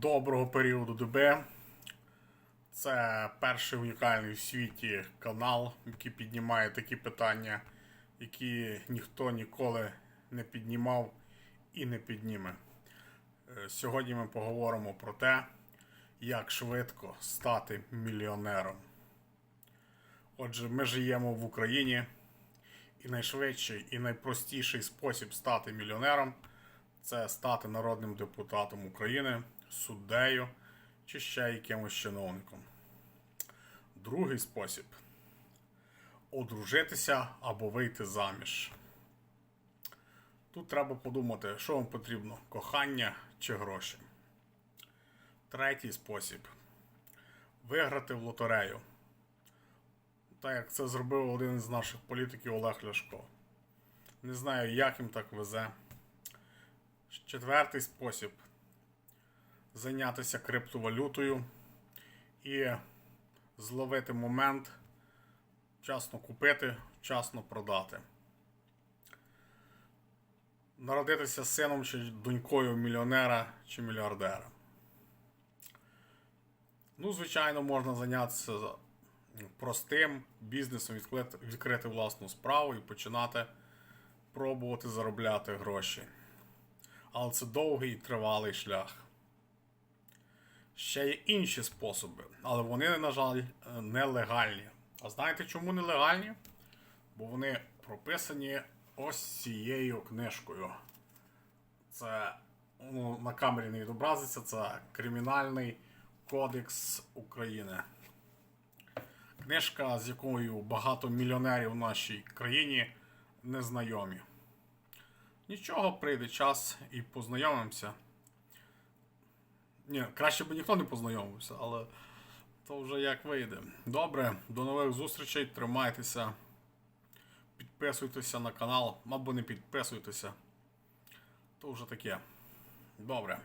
доброго періоду доби. Це перший унікальний в світі канал, який піднімає такі питання, які ніхто ніколи не піднімав і не підніме. Е, Сьогодні ми поговоримо про те, як швидко стати мільйонером. Отже, ми живемо в Україні, і найшвидший і найпростіший спосіб стати мільйонером це стати народним депутатом України, суддею чи ще якимось чиновником. Другий спосіб одружитися або вийти заміж. Тут треба подумати, що вам потрібно: кохання чи гроші. Третій спосіб виграти в лотерею. Так як це зробив один з наших політиків Олег Ляшко. Не знаю, як їм так везе. Четвертий спосіб зайнятися криптовалютою і зловити момент, вчасно купити, вчасно продати. Народитися сином чи донькою мільйонера чи мільярдера. Ну, звичайно, можна зайнятися простим бізнесом, відкрити, власну справу і починати пробувати заробляти гроші. Але це довгий і тривалий шлях. Ще є інші способи, але вони, на жаль, нелегальні. А знаєте чому нелегальні? Бо вони прописані ось цією книжкою. Це ну, на камері не відобразиться, це Кримінальний кодекс України. Книжка, з якою багато мільйонерів в нашій країні незнайомі. Нічого, прийде час і познайомимося. Ні, краще б ніхто не познайомився, але то вже як вийде. Добре, до нових зустрічей, тримайтеся, підписуйтеся на канал, або не підписуйтеся. То вже таке. Добре.